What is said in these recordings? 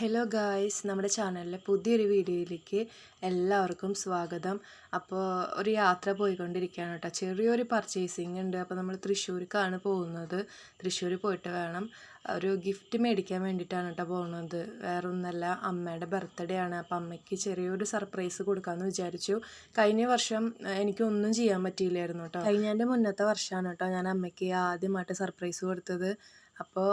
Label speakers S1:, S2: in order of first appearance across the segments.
S1: Hello guys നമ്മുടെ ചാനലിലെ പുതിയൊരു വീഡിയോയിലേക്ക് എല്ലാവർക്കും സ്വാഗതം. അപ്പോൾ ഒരു യാത്ര പോയിക്കൊണ്ടിരിക്കുകയാണ് കേട്ടോ. ചെറിയൊരു പർച്ചേസിങ് ഉണ്ട്. അപ്പോൾ നമ്മൾ തൃശ്ശൂർക്കാണ് പോകുന്നത്. തൃശ്ശൂർ പോയിട്ട് വേണം. ഒരു ഗിഫ്റ്റ് മേടിക്കാൻ വേണ്ടിയിട്ടാണ് കേട്ടോ പോകുന്നത്. വേറൊന്നല്ല അമ്മയുടെ ബർത്ത്ഡേ ആണ്. അപ്പോൾ അമ്മയ്ക്ക് ചെറിയൊരു സർപ്രൈസ് കൊടുക്കാമെന്ന് വിചാരിച്ചു. കഴിഞ്ഞ വർഷം എനിക്കൊന്നും ചെയ്യാൻ പറ്റിയില്ലായിരുന്നു കേട്ടോ. കഴിഞ്ഞതിന്റെ മുന്നത്തെ വർഷമാണ് കേട്ടോ ഞാൻ അമ്മയ്ക്ക് ആദ്യമായിട്ട് സർപ്രൈസ് കൊടുത്തത്. അപ്പോൾ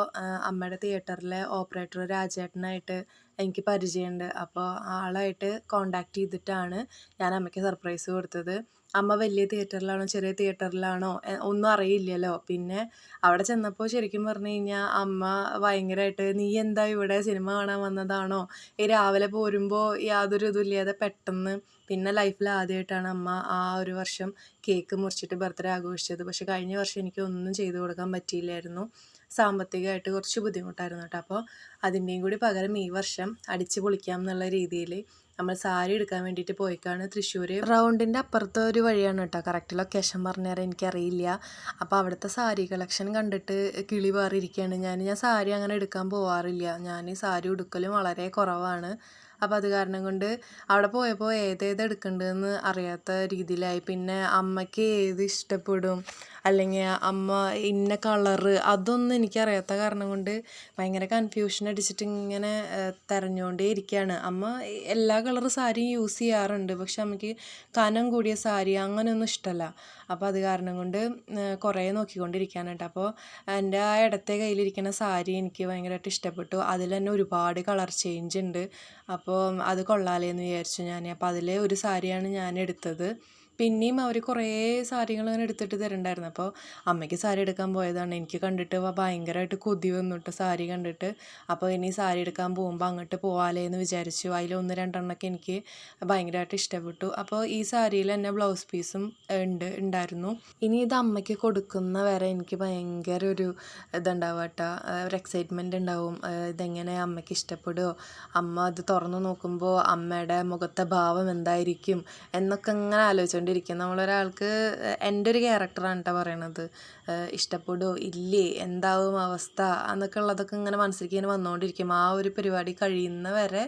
S1: അമ്മയുടെ തിയേറ്ററിലെ ഓപ്പറേറ്റർ രാജേട്ടനായിട്ട് എനിക്ക് പരിചയമുണ്ട്. അപ്പോൾ ആളായിട്ട് കോണ്ടാക്ട് ചെയ്തിട്ടാണ് ഞാൻ അമ്മയ്ക്ക് സർപ്രൈസ് കൊടുത്തത്. അമ്മ വലിയ തിയേറ്ററിലാണോ ചെറിയ തിയേറ്ററിലാണോ ഒന്നും അറിയില്ലല്ലോ. പിന്നെ അവിടെ ചെന്നപ്പോൾ ശരിക്കും പറഞ്ഞു കഴിഞ്ഞാൽ അമ്മ ഭയങ്കരമായിട്ട് നീ എന്താ ഇവിടെ സിനിമ കാണാൻ വന്നതാണോ? ഈ രാവിലെ പോരുമ്പോൾ യാതൊരു ഇതുമില്ലാതെ പെട്ടെന്ന് പിന്നെ ലൈഫിൽ ആദ്യമായിട്ടാണ് അമ്മ ആ ഒരു വർഷം കേക്ക് മുറിച്ചിട്ട് ബർത്ത്ഡേ ആഘോഷിച്ചത്. പക്ഷെ കഴിഞ്ഞ വർഷം എനിക്ക് ഒന്നും ചെയ്തു കൊടുക്കാൻ പറ്റിയില്ലായിരുന്നു. സാമ്പത്തികമായിട്ട് കുറച്ച് ബുദ്ധിമുട്ടായിരുന്നു കേട്ടോ. അപ്പോൾ അതിന്റെയും കൂടി പകരം ഈ വർഷം അടിച്ചു പൊളിക്കാം എന്നുള്ള രീതിയിൽ നമ്മൾ സാരി എടുക്കാൻ വേണ്ടിയിട്ട് പോയിക്കാണ് തൃശ്ശൂർ റൗണ്ടിന്റെ അപ്പുറത്തെ ഒരു വഴിയാണ് കേട്ടോ. കറക്റ്റ് ലൊക്കേഷൻ പറഞ്ഞു തരാൻ എനിക്കറിയില്ല. അപ്പോൾ അവിടുത്തെ സാരി കളക്ഷൻ കണ്ടിട്ട് കിളി പാറിയിരിക്കുകയാണ് ഞാൻ ഞാൻ സാരി അങ്ങനെ എടുക്കാൻ പോവാറില്ല. ഞാൻ സാരി ഉടുക്കലും വളരെ കുറവാണ്. അപ്പോൾ അത് കാരണം കൊണ്ട് അവിടെ പോയപ്പോൾ ഏതേത് എടുക്കേണ്ടതെന്ന് അറിയാത്ത രീതിയിലായി. പിന്നെ അമ്മയ്ക്ക് ഏത് ഇഷ്ടപ്പെടും? അല്ലെങ്കിൽ അമ്മ ഇന്ന കളറ്? അതൊന്നും എനിക്കറിയാത്ത കാരണം കൊണ്ട് ഭയങ്കര കൺഫ്യൂഷൻ അടിച്ചിട്ട് ഇങ്ങനെ തിരഞ്ഞുകൊണ്ടേ ഇരിക്കുകയാണ് അമ്മ എല്ലാ കളർ സാരിയും യൂസ് ചെയ്യാറുണ്ട്. പക്ഷെ അമ്മയ്ക്ക് കനം കൂടിയ സാരി അങ്ങനെയൊന്നും ഇഷ്ടമല്ല അപ്പോൾ അത് കാരണം കൊണ്ട് കുറേ നോക്കിക്കൊണ്ടിരിക്കുകയാണ് കേട്ടോ അപ്പോൾ എന്റെ ആ ഇടത്തെ കയ്യിലിരിക്കുന്ന സാരി എനിക്ക് ഭയങ്കരമായിട്ട് ഇഷ്ടപ്പെട്ടു. അതിൽ തന്നെ ഒരുപാട് കളർ ചേഞ്ച് ഉണ്ട്. അപ്പോൾ അത് കൊള്ളാലേ എന്ന് വിചാരിച്ചു ഞാൻ അപ്പോൾ അതിൽ ഒരു സാരിയാണ് ഞാൻ എടുത്തത് പിന്നെയും അവർ കുറേ സാരികൾ ഇങ്ങനെ എടുത്തിട്ട് തരണ്ടായിരുന്നു. അപ്പോൾ അമ്മയ്ക്ക് സാരി എടുക്കാൻ പോയതാണ്. എനിക്ക് കണ്ടിട്ട് ഭയങ്കരമായിട്ട് കൊതി വന്നിട്ട് സാരി കണ്ടിട്ട്. അപ്പോൾ ഇനി സാരി എടുക്കാൻ പോകുമ്പോൾ അങ്ങോട്ട് പോവാലേ എന്ന് വിചാരിച്ചു ഒന്ന് രണ്ടെണ്ണമൊക്കെ എനിക്ക് ഭയങ്കരമായിട്ട് ഇഷ്ടപ്പെട്ടു. അപ്പോൾ ഈ സാരിയിൽ തന്നെ ബ്ലൗസ് പീസും ഉണ്ട് ഉണ്ടായിരുന്നു ഇനി ഇത് അമ്മയ്ക്ക് കൊടുക്കുന്ന വരെ എനിക്ക് ഭയങ്കര ഒരു ഇതുണ്ടാവും കേട്ടോ. ഒരു എക്സൈറ്റ്മെന്റ് ഉണ്ടാവും. ഇതെങ്ങനെ അമ്മയ്ക്ക് ഇഷ്ടപ്പെടുമോ അമ്മ അത് തുറന്നു നോക്കുമ്പോൾ അമ്മയുടെ മുഖത്തെ ഭാവം എന്തായിരിക്കും എന്നൊക്കെ ഇങ്ങനെ ആലോചിച്ചുകൊണ്ടിരിക്കും നമ്മളൊരാൾക്ക് എന്റെ ഒരു ക്യാരക്ടറാണ് കേട്ടോ പറയണത്. ഇഷ്ടപ്പെടുമോ ഇല്ലേ? എന്താവും അവസ്ഥ? എന്നൊക്കെ ഉള്ളതൊക്കെ ഇങ്ങനെ മനസ്സിലേക്ക് ഇങ്ങനെ വന്നുകൊണ്ടിരിക്കും ആ ഒരു പരിപാടി കഴിയുന്ന വരെ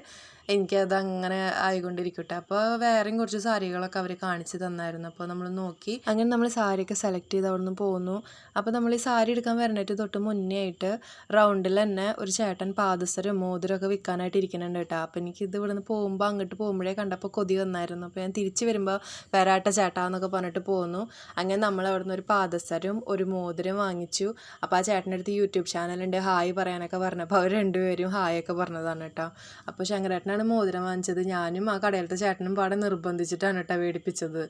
S1: എനിക്കത് അങ്ങനെ ആയിക്കൊണ്ടിരിക്കട്ടെ. അപ്പോൾ വേറെയും കുറച്ച് സാരികളൊക്കെ അവർ കാണിച്ചു തന്നായിരുന്നു. അപ്പോൾ നമ്മൾ നോക്കി. അങ്ങനെ നമ്മൾ സാരിയൊക്കെ സെലക്ട് ചെയ്ത് അവിടെ നിന്ന് പോന്നു. അപ്പോൾ നമ്മൾ ഈ സാരി എടുക്കാൻ വരണേറ്റ് തൊട്ട് മുന്നേ ആയിട്ട് റൗണ്ടിൽ തന്നെ ഒരു ചേട്ടൻ പാദസരം മോതിരമൊക്കെ വിൽക്കാനായിട്ട് ഇരിക്കുന്നുണ്ട് കേട്ടോ. അപ്പോൾ എനിക്ക് ഇത് ഇവിടെ നിന്ന് പോകുമ്പോൾ അങ്ങോട്ട് പോകുമ്പോഴേ കണ്ടപ്പോൾ കൊതി വന്നായിരുന്നു. അപ്പോൾ ഞാൻ തിരിച്ചു വരുമ്പോൾ വരാട്ട ചേട്ടാ എന്നൊക്കെ പറഞ്ഞിട്ട് പോന്നു. അങ്ങനെ നമ്മൾ അവിടെ നിന്ന് ഒരു പാദസരം ഒരു മോതിരം വാങ്ങിച്ചു. അപ്പോൾ ആ ചേട്ടന്റെ അടുത്ത് യൂട്യൂബ് ചാനലുണ്ട് ഹായ് പറയാനൊക്കെ പറഞ്ഞപ്പോൾ അവർ രണ്ടുപേരും ഹായ് ഒക്കെ പറഞ്ഞതാണ് കേട്ടോ. അപ്പോൾ ശങ്കരേട്ടനാണ് മോതിരം വാങ്ങിച്ചത്. ഞാനും ആ കടയിലത്തെ ചേട്ടനും പാടെ നിർബന്ധിച്ചിട്ടാണ് കേട്ടോ മേടിപ്പിച്ചത്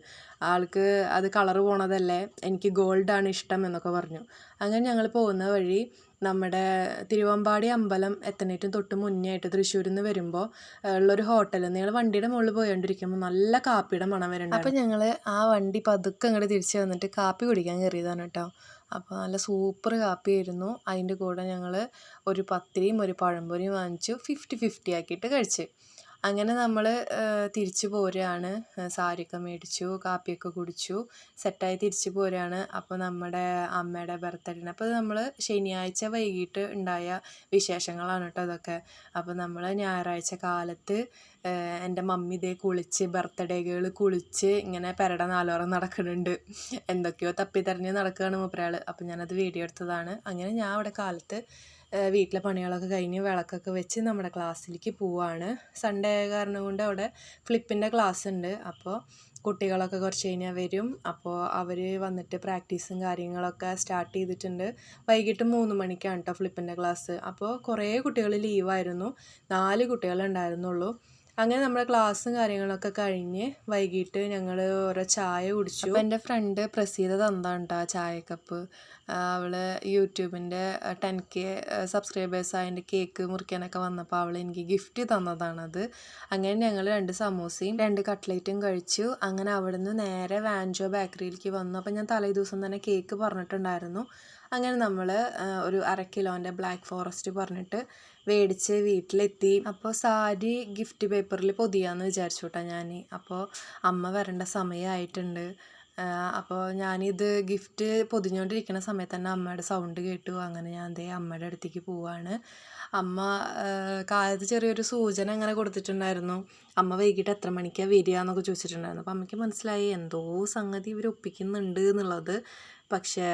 S1: ആൾക്ക് അത് കളറ് പോണതല്ലേ എനിക്ക് ഗോൾഡാണ് ഇഷ്ടം എന്നൊക്കെ പറഞ്ഞു. അങ്ങനെ ഞങ്ങൾ പോകുന്ന വഴി നമ്മുടെ തിരുവമ്പാടി അമ്പലം എത്തണേറ്റും തൊട്ട് മുന്നേ ആയിട്ട് തൃശ്ശൂരിൽ നിന്ന് വരുമ്പോൾ ഉള്ളൊരു ഹോട്ടലിൽ നിങ്ങൾ വണ്ടിയുടെ മുകളിൽ പോയോണ്ടിരിക്കുമ്പോൾ നല്ല കാപ്പിയുടെ മണം വരുന്നുണ്ട് അപ്പം ഞങ്ങൾ ആ വണ്ടി പതുക്കെ അങ്ങോട്ട് തിരിച്ച് വന്നിട്ട് കാപ്പി കുടിക്കാൻ കയറിയതാണ് കേട്ടോ അപ്പോൾ നല്ല സൂപ്പർ കാപ്പിയായിരുന്നു. അതിന്റെ കൂടെ ഞങ്ങൾ ഒരു പത്തിരിയും ഒരു പഴംപൊരിയും വാങ്ങിച്ചു. ഫിഫ്റ്റി ഫിഫ്റ്റി ആക്കിയിട്ട് കഴിച്ച്. അങ്ങനെ നമ്മൾ തിരിച്ചു പോരുകയാണ് സാരിയൊക്കെ മേടിച്ചു കാപ്പിയൊക്കെ കുടിച്ചു സെറ്റായി തിരിച്ചു പോരുകയാണ് അപ്പോൾ നമ്മുടെ അമ്മയുടെ ബർത്ത്ഡേന്. അപ്പോൾ നമ്മൾ ശനിയാഴ്ച വൈകിട്ട് ഉണ്ടായ വിശേഷങ്ങളാണ് കേട്ടോ അതൊക്കെ. അപ്പോൾ നമ്മൾ ഞായറാഴ്ച കാലത്ത് എന്റെ മമ്മി ഇതേ കുളിച്ച് ബർത്ത്ഡേ ഗേൾ കുളിച്ച് ഇങ്ങനെ പെരട നാലോറം നടക്കുന്നുണ്ട് എന്തൊക്കെയോ തപ്പിത്തരഞ്ഞ് നടക്കുകയാണ് മൂപ്പരാൾ അപ്പോൾ ഞാനത് വീഡിയോ എടുത്തതാണ്. അങ്ങനെ ഞാൻ അവിടെ കാലത്ത് വീട്ടിലെ പണികളൊക്കെ കഴിഞ്ഞ് വിളക്കൊക്കെ വെച്ച് നമ്മുടെ ക്ലാസ്സിലേക്ക് പോവാണ്. സൺഡേ ആയ കാരണം കൊണ്ട് അവിടെ ഫ്ലിപ്പിന്റെ ക്ലാസ് ഉണ്ട്. അപ്പോൾ കുട്ടികളൊക്കെ കുറച്ച് കഴിഞ്ഞാൽ വരും. അപ്പോൾ അവർ വന്നിട്ട് പ്രാക്ടീസും കാര്യങ്ങളൊക്കെ സ്റ്റാർട്ട് ചെയ്തിട്ടുണ്ട്. വൈകിട്ട് മൂന്ന് മണിക്കാണ് കേട്ടോ ഫ്ലിപ്പിന്റെ ക്ലാസ് അപ്പോൾ കുറേ കുട്ടികൾ ലീവായിരുന്നു നാല് കുട്ടികളുണ്ടായിരുന്നുള്ളൂ അങ്ങനെ നമ്മുടെ ക്ലാസ്സും കാര്യങ്ങളൊക്കെ കഴിഞ്ഞ് വൈകിട്ട് ഞങ്ങൾ ഓരോ ചായ കുടിച്ചു. എന്റെ ഫ്രണ്ട് പ്രസീത തന്നതാണ് ചായക്കപ്പ്. അവൾ യൂട്യൂബിന്റെ ടെൻ കെ സബ്സ്ക്രൈബേഴ്സ് അതിന്റെ കേക്ക് മുറിക്കാനൊക്കെ വന്നപ്പോൾ അവൾ എനിക്ക് ഗിഫ്റ്റ് തന്നതാണത്. അങ്ങനെ ഞങ്ങൾ രണ്ട് സമോസയും രണ്ട് കട്ട്ലേറ്റും കഴിച്ചു. അങ്ങനെ അവിടുന്ന് നേരെ വാൻജോ ബേക്കറിയിലേക്ക് വന്നു. അപ്പോൾ ഞാൻ തലേ ദിവസം തന്നെ കേക്ക് പറഞ്ഞിട്ടുണ്ടായിരുന്നു. അങ്ങനെ നമ്മൾ ഒരു അര കിലോന്റെ ബ്ലാക്ക് ഫോറസ്റ്റ് പറഞ്ഞിട്ട് മേടിച്ച് വീട്ടിലെത്തി. അപ്പോൾ സാരി ഗിഫ്റ്റ് പേപ്പറിൽ പൊതിയാന്ന് വിചാരിച്ചു കേട്ടോ ഞാൻ അപ്പോൾ അമ്മ വരേണ്ട സമയമായിട്ടുണ്ട് അപ്പോൾ ഞാനിത് ഗിഫ്റ്റ് പൊതിഞ്ഞുകൊണ്ടിരിക്കുന്ന സമയത്ത് തന്നെ അമ്മയുടെ സൗണ്ട് കേട്ടു. അങ്ങനെ ഞാൻ ദേ അമ്മയുടെ അടുത്തേക്ക് പോവാണ്. അമ്മ കാലത്ത് ചെറിയൊരു സൂചന അങ്ങനെ കൊടുത്തിട്ടുണ്ടായിരുന്നു. അമ്മ വൈകിട്ട് എത്ര മണിക്കാണ് വരിക എന്നൊക്കെ ചോദിച്ചിട്ടുണ്ടായിരുന്നു. അപ്പോൾ അമ്മയ്ക്ക് മനസ്സിലായി എന്തോ സംഗതി ഇവർ ഒപ്പിക്കുന്നുണ്ട് എന്നുള്ളത്. പക്ഷേ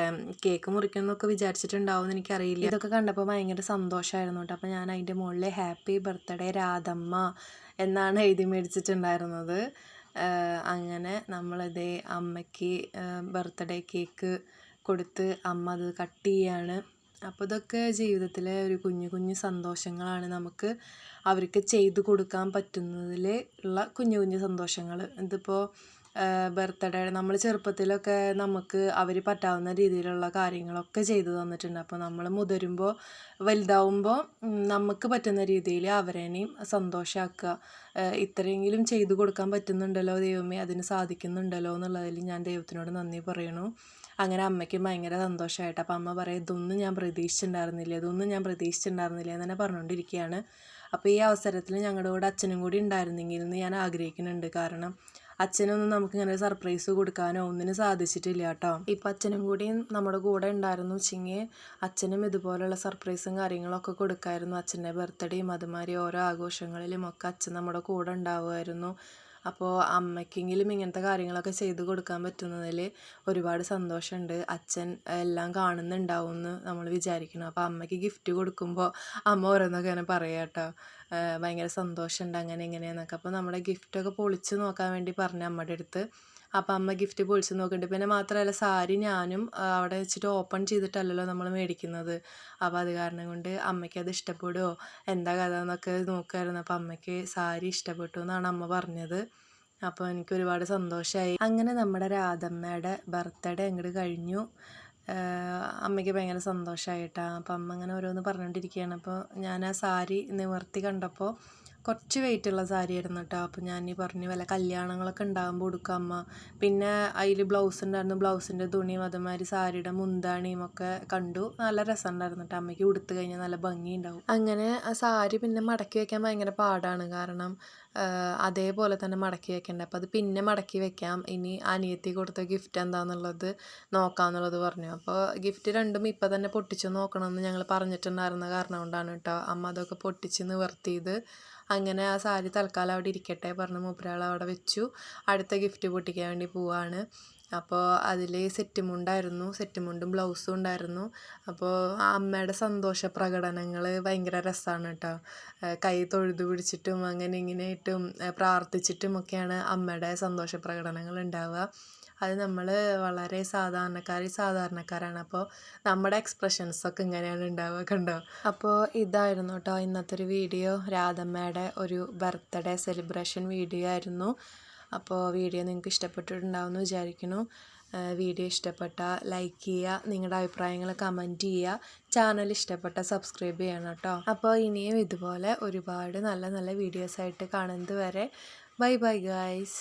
S1: കേക്ക് മുറിക്കുന്നൊക്കെ വിചാരിച്ചിട്ടുണ്ടാവും എന്ന് എനിക്കറിയില്ല. ഇതൊക്കെ കണ്ടപ്പോൾ ഭയങ്കര സന്തോഷമായിരുന്നു കേട്ടോ. അപ്പോൾ ഞാൻ അതിന്റെ മുകളിൽ ഹാപ്പി ബർത്ത്ഡേ രാധമ്മ എന്നാണ് എഴുതി മേടിച്ചിട്ടുണ്ടായിരുന്നത്. അങ്ങനെ നമ്മളിതേ അമ്മയ്ക്ക് ബർത്ത്ഡേ കേക്ക് കൊടുത്ത് അമ്മ അത് കട്ട് ചെയ്യാണ്. അപ്പോൾ ഇതൊക്കെ ജീവിതത്തിലെ ഒരു കുഞ്ഞു കുഞ്ഞു സന്തോഷങ്ങളാണ് നമുക്ക് അവർക്ക് ചെയ്തു കൊടുക്കാൻ പറ്റുന്നതിൽ ഉള്ള കുഞ്ഞു കുഞ്ഞു സന്തോഷങ്ങൾ ഇതിപ്പോൾ ബർത്ത്ഡേ നമ്മൾ ചെറുപ്പത്തിലൊക്കെ നമുക്ക് അവർ പറ്റാവുന്ന രീതിയിലുള്ള കാര്യങ്ങളൊക്കെ ചെയ്തു തന്നിട്ടുണ്ട്. അപ്പോൾ നമ്മൾ മുതിരുമ്പോൾ വലുതാവുമ്പോൾ നമുക്ക് പറ്റുന്ന രീതിയിൽ അവരേനെയും സന്തോഷമാക്കുക ഇത്രയെങ്കിലും ചെയ്തു കൊടുക്കാൻ പറ്റുന്നുണ്ടല്ലോ ദൈവമേ അതിന് സാധിക്കുന്നുണ്ടല്ലോ എന്നുള്ളതിൽ ഞാൻ ദൈവത്തിനോട് നന്ദി പറയണു. അങ്ങനെ അമ്മയ്ക്ക് ഭയങ്കര സന്തോഷമായിട്ട് അപ്പോൾ അമ്മ പറയും ഇതൊന്നും ഞാൻ പ്രതീക്ഷിച്ചിട്ടുണ്ടായിരുന്നില്ല ഇതൊന്നും ഞാൻ പ്രതീക്ഷിച്ചിട്ടുണ്ടായിരുന്നില്ല എന്ന് തന്നെ പറഞ്ഞുകൊണ്ടിരിക്കുകയാണ് അപ്പോൾ ഈ അവസരത്തിൽ ഞങ്ങളുടെ കൂടെ അച്ഛനും കൂടി ഉണ്ടായിരുന്നെങ്കിൽ എന്ന് ഞാൻ ആഗ്രഹിക്കുന്നുണ്ട്. കാരണം അച്ഛനൊന്നും നമുക്ക് ഇങ്ങനെ സർപ്രൈസ് കൊടുക്കാനോ ഒന്നിനും സാധിച്ചിട്ടില്ല കേട്ടോ. ഇപ്പം അച്ഛനും കൂടി നമ്മുടെ കൂടെ ഉണ്ടായിരുന്നു. വെച്ചെങ്കിൽ അച്ഛനും ഇതുപോലുള്ള സർപ്രൈസും കാര്യങ്ങളൊക്കെ കൊടുക്കായിരുന്നു. അച്ഛന്റെ ബർത്ത്ഡേയും അതുമാതിരി ഓരോ ആഘോഷങ്ങളിലും ഒക്കെ അച്ഛൻ നമ്മുടെ കൂടെ ഉണ്ടാവുമായിരുന്നു. അപ്പോൾ അമ്മയ്ക്കെങ്കിലും ഇങ്ങനത്തെ കാര്യങ്ങളൊക്കെ ചെയ്ത് കൊടുക്കാൻ പറ്റുന്നതിൽ ഒരുപാട് സന്തോഷമുണ്ട് അച്ഛൻ എല്ലാം കാണുന്നുണ്ടാവും എന്ന് നമ്മൾ വിചാരിക്കണം അപ്പോൾ അമ്മയ്ക്ക് ഗിഫ്റ്റ് കൊടുക്കുമ്പോൾ അമ്മ ഓരോന്നൊക്കെ ഇങ്ങനെ പറയാം കേട്ടോ ഭയങ്കര സന്തോഷമുണ്ട് അങ്ങനെ ഇങ്ങനെയെന്നൊക്കെ അപ്പോൾ നമ്മുടെ ഗിഫ്റ്റൊക്കെ പൊളിച്ച് നോക്കാൻ വേണ്ടി പറഞ്ഞു അമ്മയുടെ അടുത്ത് അപ്പം അമ്മ ഗിഫ്റ്റ് പൊളിച്ച് നോക്കുന്നുണ്ട് പിന്നെ മാത്രമല്ല സാരി ഞാനും അവിടെ വെച്ചിട്ട് ഓപ്പൺ ചെയ്തിട്ടല്ലല്ലോ നമ്മൾ മേടിക്കുന്നത്. അപ്പോൾ അത് കാരണം കൊണ്ട് അമ്മയ്ക്ക് അത് ഇഷ്ടപ്പെടുമോ എന്താ കഥ എന്നൊക്കെ നോക്കുമായിരുന്നു അപ്പോൾ അമ്മയ്ക്ക് സാരി ഇഷ്ടപ്പെട്ടു എന്നാണ് അമ്മ പറഞ്ഞത്. അപ്പോൾ എനിക്ക് ഒരുപാട് സന്തോഷമായി അങ്ങനെ നമ്മുടെ രാധമ്മയുടെ ബർത്ത്ഡേ അങ്ങോട്ട് കഴിഞ്ഞു. അമ്മയ്ക്ക് ഭയങ്കര സന്തോഷമായിട്ടാണ് അപ്പം അമ്മ അങ്ങനെ ഓരോന്ന് പറഞ്ഞുകൊണ്ടിരിക്കുകയാണ് അപ്പോൾ ഞാൻ ആ സാരി നിവർത്തി കണ്ടപ്പോൾ കുറച്ച് വെയിറ്റ് ഉള്ള സാരി ആയിരുന്നു കേട്ടോ അപ്പോൾ ഞാൻ ഈ പറഞ്ഞ വല്ല കല്യാണങ്ങളൊക്കെ ഉണ്ടാകുമ്പോൾ കൊടുക്കാം അമ്മ. പിന്നെ അതിൽ ബ്ലൗസ് ഉണ്ടായിരുന്നു. ബ്ലൗസിന്റെ തുണിയും അതുമാതിരി സാരിയുടെ മുന്താണിയും ഒക്കെ കണ്ടു. നല്ല രസമുണ്ടായിരുന്നു കേട്ടോ അമ്മയ്ക്ക് ഉടുത്ത് കഴിഞ്ഞാൽ നല്ല ഭംഗി ഉണ്ടാവും അങ്ങനെ ആ സാരി പിന്നെ മടക്കി വെക്കാൻ ഭയങ്കര പാടാണ്. കാരണം അതേപോലെ തന്നെ മടക്കി വെക്കേണ്ടത് അപ്പോൾ അത് പിന്നെ മടക്കി വെക്കാം. ഇനി അനിയത്തി കൊടുത്ത ഗിഫ്റ്റ് എന്താണെന്നുള്ളത് നോക്കാമെന്നുള്ളത് പറഞ്ഞു. അപ്പോൾ ഗിഫ്റ്റ് രണ്ടും ഇപ്പം തന്നെ പൊട്ടിച്ച് നോക്കണമെന്ന് ഞങ്ങൾ പറഞ്ഞിട്ടുണ്ടായിരുന്ന കാരണം കൊണ്ടാണ് കേട്ടോ അമ്മ അതൊക്കെ പൊട്ടിച്ച് നിവർത്തിയത്. അങ്ങനെ ആ സാരി തൽക്കാലം അവിടെ ഇരിക്കട്ടെ പറഞ്ഞ് മൂപ്പരാൾ അവിടെ വെച്ചു. അടുത്ത ഗിഫ്റ്റ് പൊട്ടിക്കാൻ വേണ്ടി പോവാണ്. അപ്പോൾ അതിൽ സെറ്റ് മുണ്ടായിരുന്നു സെറ്റ് മുണ്ടും ബ്ലൗസും ഉണ്ടായിരുന്നു. അപ്പോൾ അമ്മയുടെ സന്തോഷ പ്രകടനങ്ങൾ ഭയങ്കര രസമാണ് കേട്ടോ കൈ തൊഴുതു പിടിച്ചിട്ടും അങ്ങനെ ഇങ്ങനെ ഇട്ടും പ്രാർത്ഥിച്ചിട്ടും ഒക്കെയാണ് അമ്മയുടെ സന്തോഷ പ്രകടനങ്ങൾ ഉണ്ടാവുക. അത് നമ്മൾ വളരെ സാധാരണക്കാർ സാധാരണക്കാരാണ്. അപ്പോൾ നമ്മുടെ എക്സ്പ്രഷൻസൊക്കെ ഇങ്ങനെയാണ് ഉണ്ടാവുക കണ്ടോ? അപ്പോൾ ഇതായിരുന്നു കേട്ടോ ഇന്നത്തെ ഒരു വീഡിയോ. രാധമ്മയുടെ ഒരു ബർത്ത്ഡേ സെലിബ്രേഷൻ വീഡിയോ ആയിരുന്നു. അപ്പോൾ വീഡിയോ നിങ്ങൾക്ക് ഇഷ്ടപ്പെട്ടിട്ടുണ്ടാവുമെന്ന് വിചാരിക്കുന്നു. വീഡിയോ ഇഷ്ടപ്പെട്ട ലൈക്ക് ചെയ്യുക നിങ്ങളുടെ അഭിപ്രായങ്ങൾ കമന്റ് ചെയ്യുക. ചാനൽ ഇഷ്ടപ്പെട്ട സബ്സ്ക്രൈബ് ചെയ്യണം കേട്ടോ. അപ്പോൾ ഇനിയും ഇതുപോലെ ഒരുപാട് നല്ല നല്ല വീഡിയോസായിട്ട് കാണുന്നത് വരെ. Bye bye guys